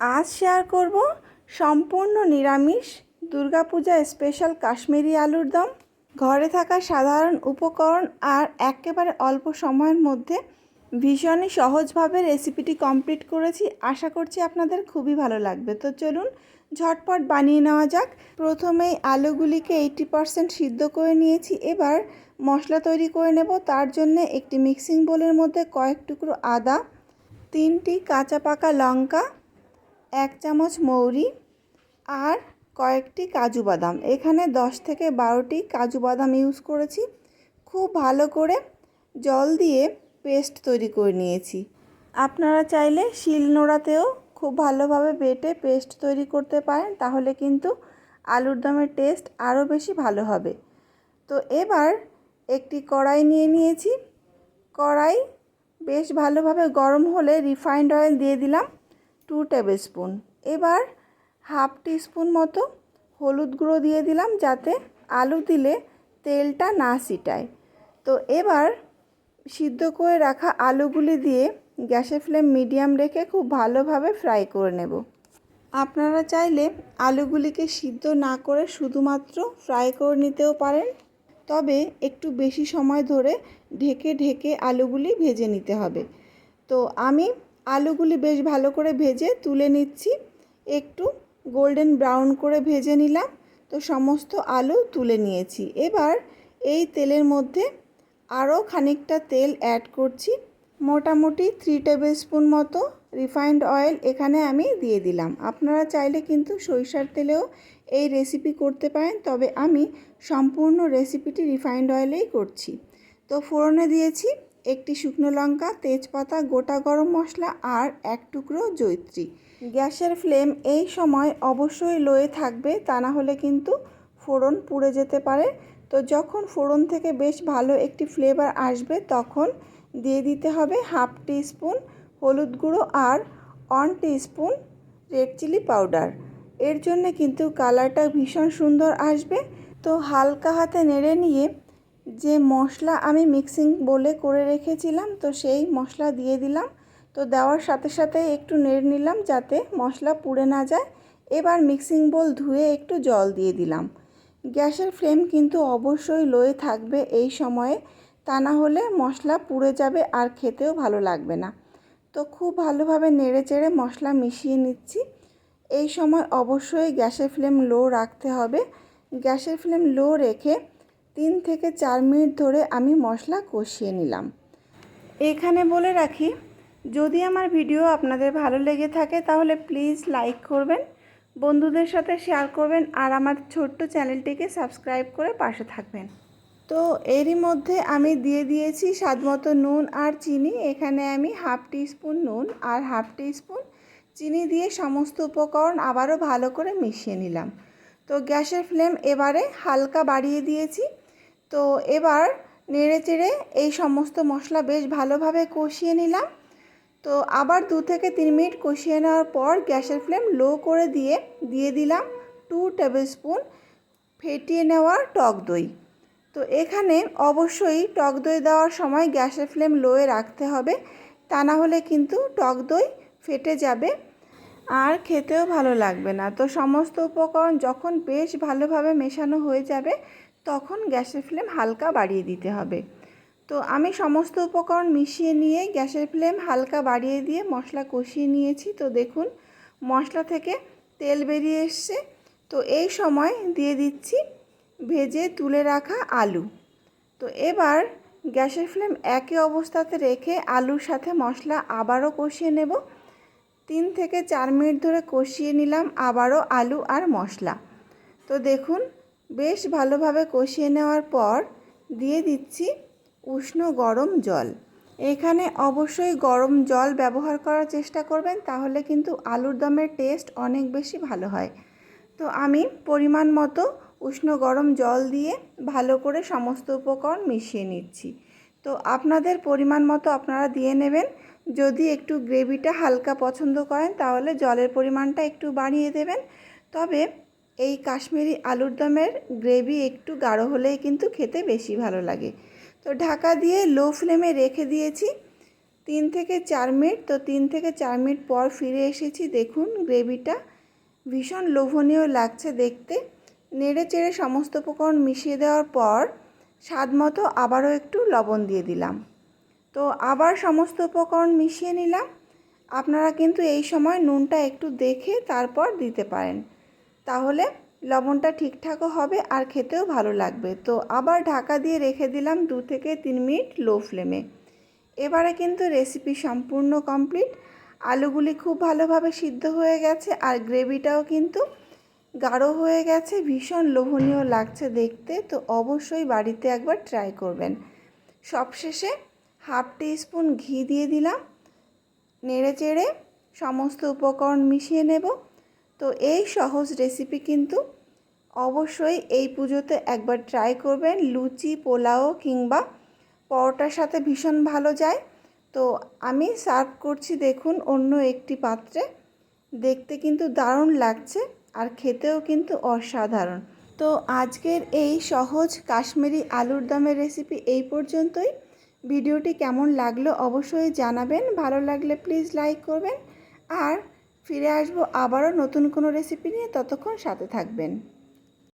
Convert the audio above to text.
আজ শেয়ার করব সম্পূর্ণ নিরামিষ দুর্গাপূজা স্পেশাল কাশ্মীরি আলুর দম। ঘরে থাকা সাধারণ উপকরণ আর একেবারে অল্প সময়ের মধ্যে ভীষণই সহজভাবে রেসিপিটি কমপ্লিট করেছি। আশা করছি আপনাদের খুবই ভালো লাগবে। তো চলুন ঝটপট বানিয়ে নেওয়া যাক। প্রথমেই আলুগুলিকে এইটি পারসেন্ট সিদ্ধ করে নিয়েছি। এবার মশলা তৈরি করে নেব। তার জন্য একটি মিক্সিং বোলের মধ্যে কয়েক টুকরো আদা, তিনটি কাঁচা পাকা লঙ্কা এক চামচ মৌরি আর কয়েকটি কাজু বাদাম। এখানে দশ থেকে বারোটি কাজু বাদাম ইউজ করেছি। খুব ভালো করে জল দিয়ে পেস্ট তৈরি করে নিয়েছি। আপনারা চাইলে শিল নোড়াতেও খুব ভালোভাবে বেটে পেস্ট তৈরি করতে পারেন, তাহলে কিন্তু আলুর দমের টেস্ট আরও বেশি ভালো হবে। তো এবার একটি কড়াই নিয়ে নিয়েছি। কড়াই বেশ ভালোভাবে গরম হলে রিফাইন্ড অয়েল দিয়ে দিলাম। টু টেবিল স্পুন এবার হাফ টিস্পুন মতো হলুদ গুঁড়ো দিয়ে দিলাম যাতে আলু দিলে তেলটা না ছিটায়। তো এবার সিদ্ধ করে রাখা আলুগুলি দিয়ে গ্যাসের ফ্লেম মিডিয়াম রেখে খুব ভালোভাবে ফ্রাই করে নেব। আপনারা চাইলে আলুগুলিকে সিদ্ধ না করে শুধুমাত্র ফ্রাই করে নিতেও পারেন। তবে একটু বেশি সময় ধরে ঢেকে ঢেকে আলুগুলি ভেজে নিতে হবে। তো আমি আলুগুলি বেশ ভালো করে ভেজে তুলে নিচ্ছি। একটু গোল্ডেন ব্রাউন করে ভেজে নিলাম। তো সমস্ত আলু তুলে নিয়েছি। এবার এই তেলের মধ্যে আরও খানিকটা তেল অ্যাড করছি। মোটামুটি থ্রি টেবিল স্পুন মতো রিফাইন্ড অয়েল এখানে আমি দিয়ে দিলাম। আপনারা চাইলে কিন্তু সরিষার তেলেও এই রেসিপি করতে পারেন। তবে আমি সম্পূর্ণ রেসিপিটি রিফাইন্ড অয়েলেই করছি। তো ফোড়নে দিয়েছি। একটি শুকনো লঙ্কা, তেজপাতা, গোটা গরম মশলা আর এক টুকরো জৈত্রী গ্যাসের ফ্লেম এই সময় অবশ্যই লোয়ে থাকবে, তা না হলে কিন্তু ফোড়ন পুড়ে যেতে পারে। তো যখন ফোড়ন থেকে বেশ ভালো একটি ফ্লেভার আসবে, তখন দিয়ে দিতে হবে হাফ টি স্পুন হলুদ গুঁড়ো আর one spoon red chilli powder. এর জন্য কিন্তু কালারটা ভীষণ সুন্দর আসবে। তো হালকা হাতে নেড়ে নিয়ে যে মশলা আমি মিক্সিং বলে করে রেখেছিলাম, তো সেই মশলা দিয়ে দিলাম। তো দেওয়ার সাথে সাথে একটু নেড়ে নিলাম যাতে মশলা পুড়ে না যায়। এবার মিক্সিং বোল ধুয়ে একটু জল দিয়ে দিলাম। গ্যাসের ফ্লেম কিন্তু অবশ্যই লোয়ে থাকবে এই সময়ে। তা না হলে মশলা পুড়ে যাবে আর খেতেও ভালো লাগবে না। তো খুব ভালোভাবে নেড়ে চেড়ে মশলা মিশিয়ে নিচ্ছি। এই সময় অবশ্যই গ্যাসের ফ্লেম লো রাখতে হবে। গ্যাসের ফ্লেম লো রেখে তিন থেকে চার মিনিট ধরে আমি মশলা কষিয়ে নিলাম। এখানে বলে রাখি, যদি আমার ভিডিও আপনাদের ভালো লেগে থাকে তাহলে প্লিজ লাইক করবেন, বন্ধুদের সাথে শেয়ার করবেন আর আমার ছোট্ট চ্যানেলটিকে সাবস্ক্রাইব করে পাশে থাকবেন। তো এরই মধ্যে আমি দিয়ে দিয়েছি স্বাদমতো নুন আর চিনি। এখানে আমি হাফ টি স্পুন নুন আর হাফ টি স্পুন চিনি দিয়ে সমস্ত উপকরণ আবারও ভালো করে মিশিয়ে নিলাম। তো গ্যাসের ফ্লেম এবারে হালকা বাড়িয়ে দিয়েছি। তো এবার নেড়ে চেড়ে এই সমস্ত মশলা বেশ ভালোভাবে কষিয়ে নিলাম। তো আবার দু থেকে তিন মিনিট কষিয়ে নেওয়ার পর গ্যাসের ফ্লেম লো করে দিয়ে দিয়ে দিলাম টু টেবিল স্পুন ফেটিয়ে নেওয়া টক দই। তো এখানে অবশ্যই টক দই দেওয়ার সময় গ্যাসের ফ্লেম লোয়ে রাখতে হবে, তা না হলে কিন্তু টক দই ফেটে যাবে আর খেতেও ভালো লাগবে না। তো সমস্ত উপকরণ যখন বেশ ভালোভাবে মেশানো হয়ে যাবে তখন গ্যাসের ফ্লেম হালকা বাড়িয়ে দিতে হবে। তো আমি সমস্ত উপকরণ মিশিয়ে নিয়ে গ্যাসের ফ্লেম হালকা বাড়িয়ে দিয়ে মশলা কষিয়ে নিয়েছি। তো দেখুন, মশলা থেকে তেল বেরিয়ে এসছে। তো এই সময় দিয়ে দিচ্ছি ভেজে তুলে রাখা আলু। তো এবার গ্যাসের ফ্লেম একই অবস্থাতে রেখে আলুর সাথে মশলা আবারও কষিয়ে নেব। তিন থেকে চার মিনিট ধরে কষিয়ে নিলাম আবারও আলু আর মশলা। তো দেখুন বেশ ভালোভাবে কষিয়ে নেওয়ার পর দিয়ে দিচ্ছি উষ্ণ গরম জল। এখানে অবশ্যই গরম জল ব্যবহার করার চেষ্টা করবেন, তাহলে কিন্তু আলুর দমের টেস্ট অনেক বেশি ভালো হয়। তো আমি পরিমাণ মতো উষ্ণ গরম জল দিয়ে ভালো করে সমস্ত উপকরণ মিশিয়ে নিচ্ছি। তো আপনাদের পরিমাণ মতো আপনারা দিয়ে নেবেন। যদি একটু গ্রেভিটা হালকা পছন্দ করেন, তাহলে জলের পরিমাণটা একটু বাড়িয়ে দেবেন। তবে এই কাশ্মীরি আলুর দমের গ্রেভি একটু গাঢ় হলেই কিন্তু খেতে বেশি ভালো লাগে। তো ঢাকা দিয়ে লো ফ্লেমে রেখে দিয়েছি। তিন থেকে চার মিনিট, তো তিন থেকে চার মিনিট পর ফিরে এসেছি। দেখুন, গ্রেভিটা ভীষণ লোভনীয় লাগছে দেখতে। নেড়ে চেড়ে সমস্ত উপকরণ মিশিয়ে দেওয়ার পর স্বাদ মতো আবারও একটু লবণ দিয়ে দিলাম। তো আবার সমস্ত উপকরণ মিশিয়ে নিলাম। আপনারা কিন্তু এই সময় নুনটা একটু দেখে তারপর দিতে পারেন। তাহলে লবণটা ঠিকঠাকও হবে আর খেতেও ভালো লাগবে। তো আবার ঢাকা দিয়ে রেখে দিলাম দু থেকে তিন মিনিট লো ফ্লেমে। এবারে কিন্তু রেসিপি সম্পূর্ণ কমপ্লিট। আলুগুলি খুব ভালোভাবে সিদ্ধ হয়ে গেছে আর গ্রেভিটাও কিন্তু গাঢ় হয়ে গেছে, ভীষণ লোভনীয় লাগছে দেখতে। তো অবশ্যই বাড়িতে একবার ট্রাই করবেন। সবশেষে হাফ টি স্পুন ঘি দিয়ে দিলাম। নেড়ে চেড়ে সমস্ত উপকরণ মিশিয়ে নেব। তো এই সহজ রেসিপি কিন্তু অবশ্যই এই পুজোতে একবার ট্রাই করবেন। লুচি, পোলাও কিংবা পরোটার সাথে ভীষণ ভালো যায়। তো আমি সার্ভ করছি দেখুন অন্য একটি পাত্রে। দেখতে কিন্তু দারুণ লাগছে আর খেতেও কিন্তু অসাধারণ। তো আজকের এই সহজ কাশ্মীরি আলুর দমের রেসিপি এই পর্যন্তই। ভিডিওটি কেমন লাগল অবশ্যই জানাবেন। ভালো লাগলে প্লিজ লাইক করবেন। আর ফিরে আসব আবারও নতুন কোনো রেসিপি নিয়ে ততক্ষণ সাথে থাকবেন।